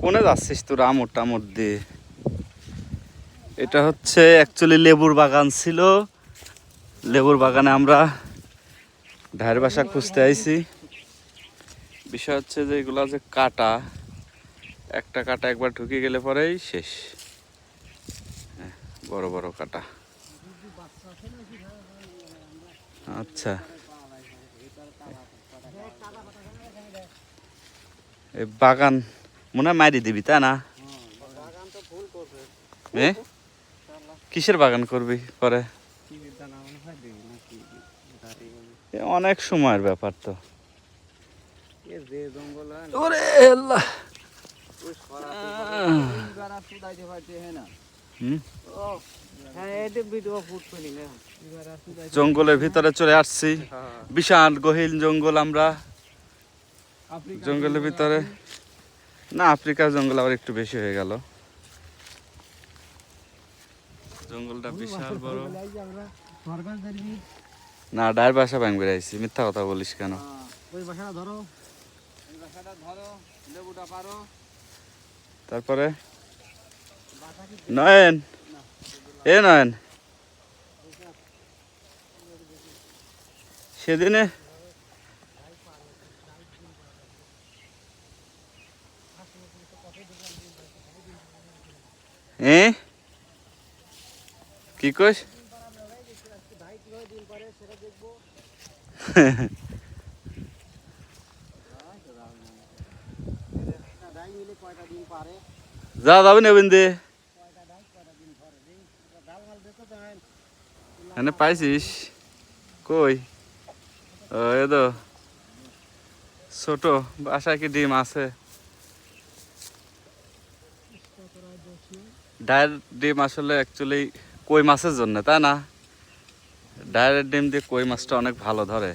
কোনে যাচ্ছিস তোর আমর টামর দিয়ে? এটা হচ্ছে অ্যাকচুয়ালি লেবুর বাগান ছিল। লেবুর বাগানে আমরা ঢাইয়ের বাসা খুঁজতে আইছি। বিষয় হচ্ছে যে এগুলা যে কাটা একটা কাটা একবার ঢুকে গেলে পরেই শেষ। হ্যাঁ, বড় বড় কাটা। আচ্ছা। এই বাগান মনে হয় মারি দিবি তা না? কিসের বাগান করবি পরে? অনেক সময়ের ব্যাপার তো। জঙ্গলের ভিতরে চলে আসছি। বিশাল গহীন জঙ্গল আমরা। জঙ্গলের ভিতরে। না আফ্রিকার জঙ্গল আবার একটু বেশি হয়ে গেল। জঙ্গলটা বিশাল বড়। না ডায়ের বাসা ব্যাংক বেড়াইছি মিথ্যা কথা বলিস কেন? ওই বাসাটা ধরো। ওই বাসাটা ধরো লেবুটা পারো। তারপরে? নয়ন? এ নয়ন। সেদিনে এ? কি কইস? যা যাবি নেবেন দে হ্যাঁ এনে পাইছিস? কই? ও, এ তো। ছোট, বাসায় কি ডিম আছে? ডায়ের ডিম আসলে অ্যাকচুয়ালি কই মাছের জন্য, তাই না? ডায়ের ডিম দিয়ে কই মাছটা অনেক ভালো ধরে?